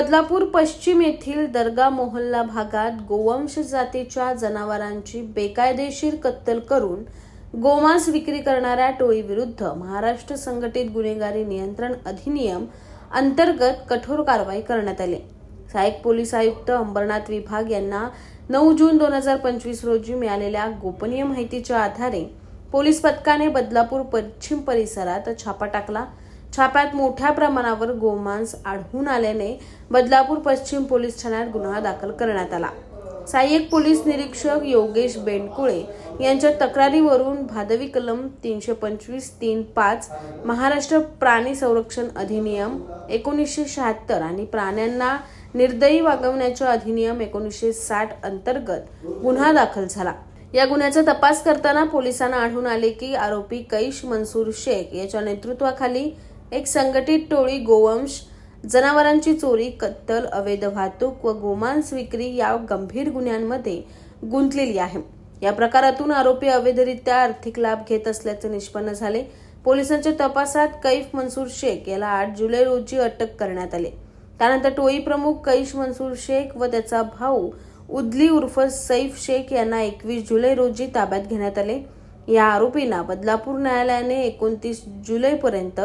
बदलापूर पश्चिम येथील दर्गा मोहल्ला भागात गोवंश जातीच्या जनावरांची बेकायदेशीर कत्तल करून गोमांस विक्री करणाऱ्या टोळीविरुद्ध महाराष्ट्र संघटित गुन्हेगारी नियंत्रण अधिनियम अंतर्गत कठोर कारवाई करण्यात आली. सहाय्यक पोलीस आयुक्त अंबरनाथ विभाग यांना नऊ जून दोन हजार पंचवीस रोजी मिळालेल्या गोपनीय माहितीच्या आधारे पोलीस पथकाने बदलापूर पश्चिम परिसरात छापा टाकला. छाप्यात मोठ्या प्रमाणावर गोमांस आढळून आल्याने बदलापूर पश्चिम पोलीस ठाण्यात गुन्हा दाखल करण्यात आला. सहाय्यक पोलीस निरीक्षक योगेश बेंडकुळे यांच्या तक्रारीवरून भादवी कलम तीनशे पंचवीस तीन पाच महाराष्ट्र प्राणी संरक्षण अधिनियम एकोणीसशे शहात्तर आणि प्राण्यांना निर्दयी वागवण्याच्या अधिनियम एकोणीसशे साठ अंतर्गत गुन्हा दाखल झाला. या गुन्ह्याचा तपास करताना पोलिसांना आढळून आले की आरोपी कैश मनसूर शेख याच्या नेतृत्वाखाली एक संघटित टोळी गोवंश जनावरांची चोरी कत्तल अवैध वाहतूक व गोमांस विक्री या गंभीर गुन्ह्यांमध्ये गुंतलेली आहे. या प्रकारातून आरोपी अवैधरित्या आर्थिक लाभ घेत असल्याचे निष्पन्न झाले. पोलिसांच्या तपासात कैफ मनसूर शेख याला आठ जुलै रोजी अटक करण्यात आले. त्यानंतर टोळी प्रमुख कैश मनसूर शेख व त्याचा भाऊ उदली उर्फ सैफ शेख यांना एकवीस जुलै रोजी ताब्यात घेण्यात आले. या आरोपींना बदलापूर न्यायालयाने एकोणतीस जुलैपर्यंत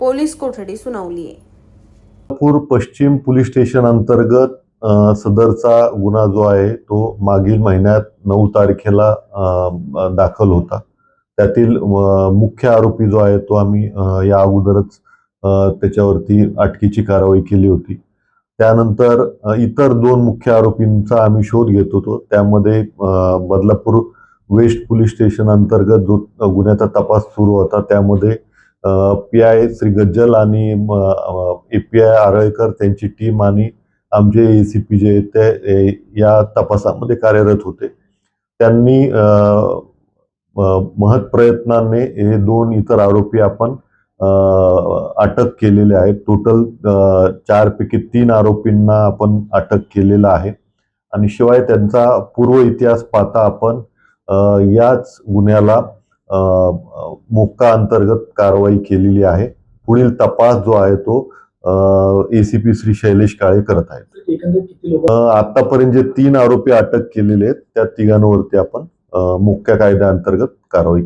पोलीस कोठडी सुनावली आहे. पूर पश्चिम पोलीस स्टेशन अंतर्गत सदरचा गुन्हा जो आहे तो मागील महिन्यात नऊ तारखेला दाखल होता. त्यातील मुख्य आरोपी जो आहे तो आम्ही या अगोदरच त्याच्यावरती अटकीची कारवाई केली होती. त्यानंतर इतर दोन मुख्य आरोपींचा आम्ही शोध घेत होतो. त्यामध्ये बदलापूर वेस्ट पोलीस स्टेशन अंतर्गत जो गुन्ह्याचा तपास सुरू होता त्यामध्ये पी आय श्री गज्जल आणि ए पी आय आरळकर त्यांची टीम आणि आमचे ए सी पी जे ते ए, या तपासामध्ये कार्यरत होते. त्यांनी महत् प्रयत्नाने हे दोन इतर आरोपी आपण अटक केलेले आहेत. टोटल चारपैकी तीन आरोपींना आपण अटक केलेलं आहे. आणि शिवाय त्यांचा पूर्व इतिहास पाहता आपण याच गुन्ह्याला मोक्का अंतर्गत कारवाई केलेली आहे. पुढील तपास जो आहे तो एसीपी श्री शैलेश काळे करत आहेत. आतापर्यंत जे तीन आरोपी अटक केलेले आहेत त्या तिघांवरती आपण अ, मोक्या कायद्याअंतर्गत कारवाई